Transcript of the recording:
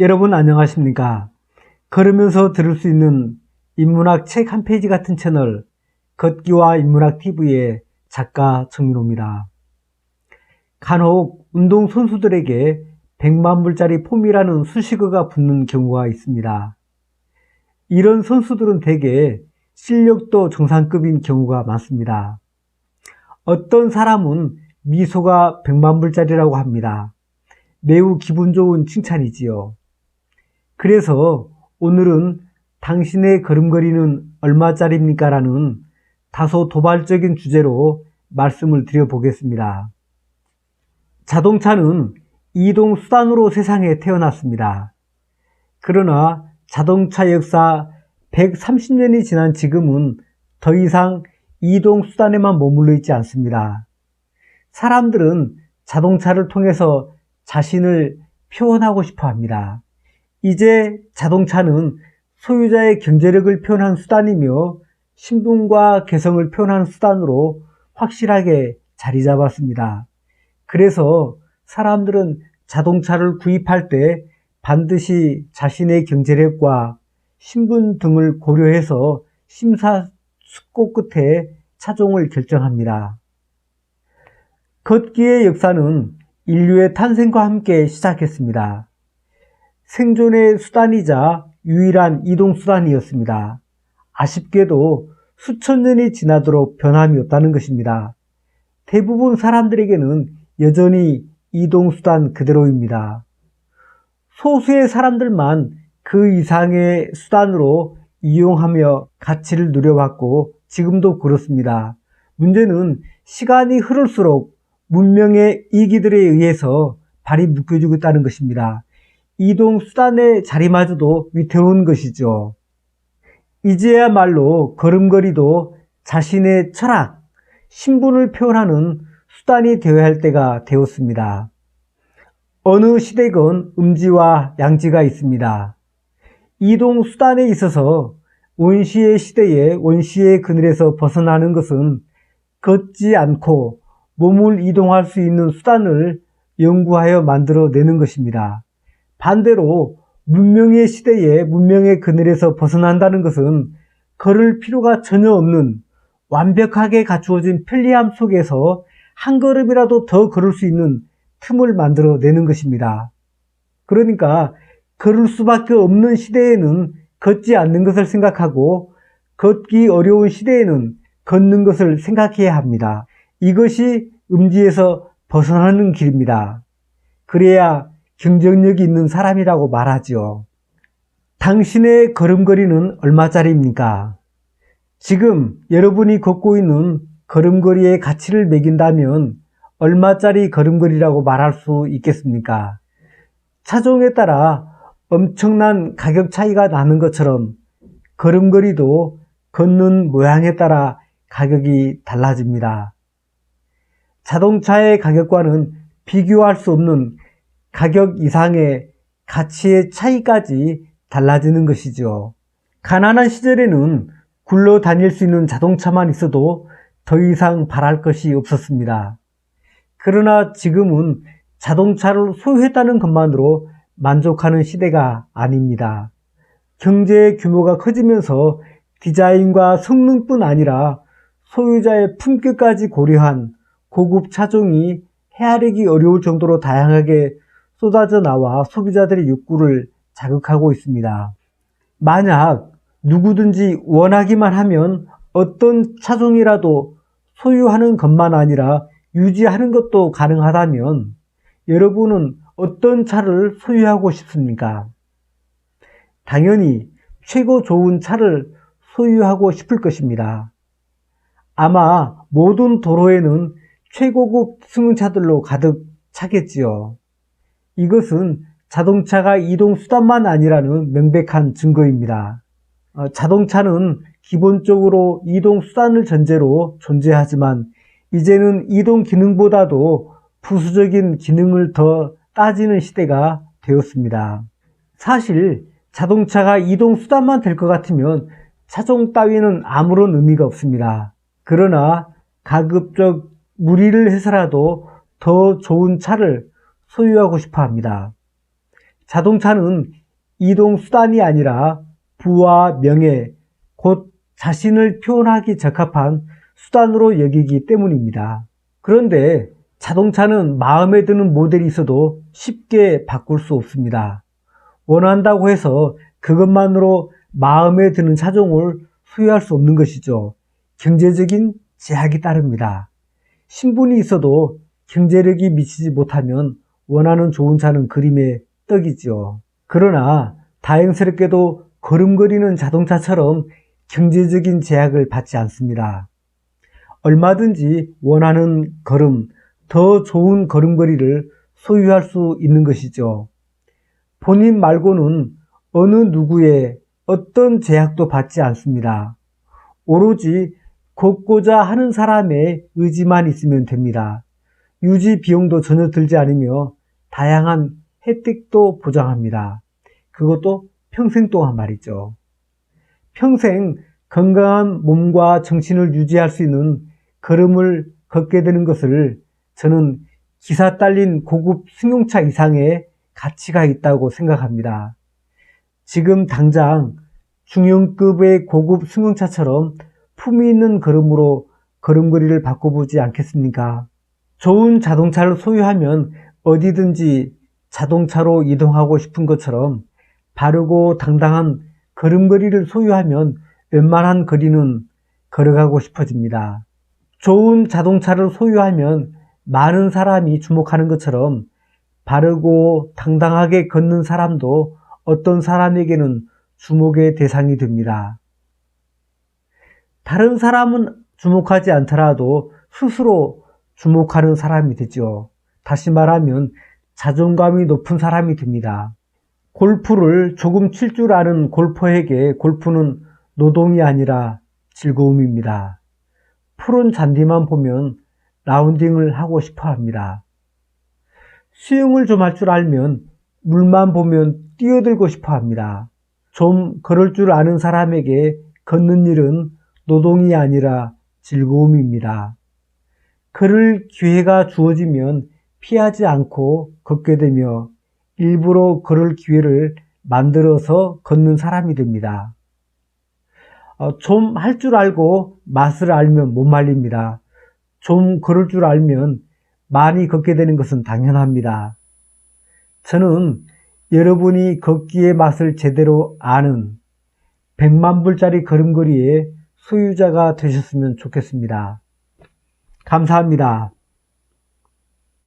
여러분 안녕하십니까? 걸으면서 들을 수 있는 인문학 책 한 페이지 같은 채널 걷기와 인문학 TV의 작가 정민호입니다. 간혹 운동 선수들에게 100만 불짜리 폼이라는 수식어가 붙는 경우가 있습니다. 이런 선수들은 대개 실력도 정상급인 경우가 많습니다. 어떤 사람은 미소가 100만 불짜리라고 합니다. 매우 기분 좋은 칭찬이지요. 그래서 오늘은 당신의 걸음걸이는 얼마짜리입니까? 라는 다소 도발적인 주제로 말씀을 드려보겠습니다. 자동차는 이동 수단으로 세상에 태어났습니다. 그러나 자동차 역사 130년이 지난 지금은 더 이상 이동 수단에만 머물러 있지 않습니다. 사람들은 자동차를 통해서 자신을 표현하고 싶어 합니다. 이제 자동차는 소유자의 경제력을 표현한 수단이며 신분과 개성을 표현하는 수단으로 확실하게 자리 잡았습니다. 그래서 사람들은 자동차를 구입할 때 반드시 자신의 경제력과 신분 등을 고려해서 심사숙고 끝에 차종을 결정합니다. 걷기의 역사는 인류의 탄생과 함께 시작했습니다. 생존의 수단이자 유일한 이동수단이었습니다. 아쉽게도 수천 년이 지나도록 변함이 없다는 것입니다. 대부분 사람들에게는 여전히 이동수단 그대로입니다. 소수의 사람들만 그 이상의 수단으로 이용하며 가치를 누려왔고 지금도 그렇습니다. 문제는 시간이 흐를수록 문명의 이기들에 의해서 발이 묶여지고 있다는 것입니다. 이동 수단의 자리마저도 위태로운 것이죠. 이제야말로 걸음걸이도 자신의 철학, 신분을 표현하는 수단이 되어야 할 때가 되었습니다. 어느 시대건 음지와 양지가 있습니다. 이동 수단에 있어서 원시의 시대에 원시의 그늘에서 벗어나는 것은 걷지 않고 몸을 이동할 수 있는 수단을 연구하여 만들어내는 것입니다. 반대로 문명의 시대에 문명의 그늘에서 벗어난다는 것은 걸을 필요가 전혀 없는 완벽하게 갖추어진 편리함 속에서 한 걸음이라도 더 걸을 수 있는 틈을 만들어 내는 것입니다. 그러니까 걸을 수밖에 없는 시대에는 걷지 않는 것을 생각하고 걷기 어려운 시대에는 걷는 것을 생각해야 합니다. 이것이 음지에서 벗어나는 길입니다. 그래야 경쟁력이 있는 사람이라고 말하지요. 당신의 걸음걸이는 얼마짜리입니까? 지금 여러분이 걷고 있는 걸음걸이의 가치를 매긴다면 얼마짜리 걸음걸이라고 말할 수 있겠습니까? 차종에 따라 엄청난 가격 차이가 나는 것처럼 걸음걸이도 걷는 모양에 따라 가격이 달라집니다. 자동차의 가격과는 비교할 수 없는 가격 이상의 가치의 차이까지 달라지는 것이죠. 가난한 시절에는 굴러 다닐 수 있는 자동차만 있어도 더 이상 바랄 것이 없었습니다. 그러나 지금은 자동차를 소유했다는 것만으로 만족하는 시대가 아닙니다. 경제 규모가 커지면서 디자인과 성능뿐 아니라 소유자의 품격까지 고려한 고급 차종이 헤아리기 어려울 정도로 다양하게 쏟아져 나와 소비자들의 욕구를 자극하고 있습니다. 만약 누구든지 원하기만 하면 어떤 차종이라도 소유하는 것만 아니라 유지하는 것도 가능하다면 여러분은 어떤 차를 소유하고 싶습니까? 당연히 최고 좋은 차를 소유하고 싶을 것입니다. 아마 모든 도로에는 최고급 승용차들로 가득 차겠지요. 이것은 자동차가 이동 수단만 아니라는 명백한 증거입니다. 어, 자동차는 기본적으로 이동 수단을 전제로 존재하지만 이제는 이동 기능보다도 부수적인 기능을 더 따지는 시대가 되었습니다. 사실 자동차가 이동 수단만 될 것 같으면 차종 따위는 아무런 의미가 없습니다. 그러나 가급적 무리를 해서라도 더 좋은 차를 소유하고 싶어 합니다. 자동차는 이동 수단이 아니라 부와 명예, 곧 자신을 표현하기 적합한 수단으로 여기기 때문입니다. 그런데 자동차는 마음에 드는 모델이 있어도 쉽게 바꿀 수 없습니다. 원한다고 해서 그것만으로 마음에 드는 차종을 소유할 수 없는 것이죠. 경제적인 제약이 따릅니다. 신분이 있어도 경제력이 미치지 못하면 원하는 좋은 차는 그림의 떡이죠. 그러나 다행스럽게도 걸음거리는 자동차처럼 경제적인 제약을 받지 않습니다. 얼마든지 원하는 걸음, 더 좋은 걸음걸이를 소유할 수 있는 것이죠. 본인 말고는 어느 누구의 어떤 제약도 받지 않습니다. 오로지 걷고자 하는 사람의 의지만 있으면 됩니다. 유지 비용도 전혀 들지 않으며 다양한 혜택도 보장합니다. 그것도 평생 동안 말이죠. 평생 건강한 몸과 정신을 유지할 수 있는 걸음을 걷게 되는 것을 저는 기사 딸린 고급 승용차 이상의 가치가 있다고 생각합니다. 지금 당장 중형급의 고급 승용차처럼 품위 있는 걸음으로 걸음걸이를 바꿔보지 않겠습니까? 좋은 자동차를 소유하면 어디든지 자동차로 이동하고 싶은 것처럼 바르고 당당한 걸음걸이를 소유하면 웬만한 거리는 걸어가고 싶어집니다. 좋은 자동차를 소유하면 많은 사람이 주목하는 것처럼 바르고 당당하게 걷는 사람도 어떤 사람에게는 주목의 대상이 됩니다. 다른 사람은 주목하지 않더라도 스스로 주목하는 사람이 되죠. 다시 말하면 자존감이 높은 사람이 됩니다. 골프를 조금 칠 줄 아는 골퍼에게 골프는 노동이 아니라 즐거움입니다. 푸른 잔디만 보면 라운딩을 하고 싶어 합니다. 수영을 좀 할 줄 알면 물만 보면 뛰어들고 싶어 합니다. 좀 걸을 줄 아는 사람에게 걷는 일은 노동이 아니라 즐거움입니다. 걸을 기회가 주어지면 피하지 않고 걷게 되며 일부러 걸을 기회를 만들어서 걷는 사람이 됩니다. 어, 좀할 줄 알고 맛을 알면 못 말립니다. 좀 걸을 줄 알면 많이 걷게 되는 것은 당연합니다. 저는 여러분이 걷기의 맛을 제대로 아는 100만 불짜리 걸음걸이의 소유자가 되셨으면 좋겠습니다. 감사합니다.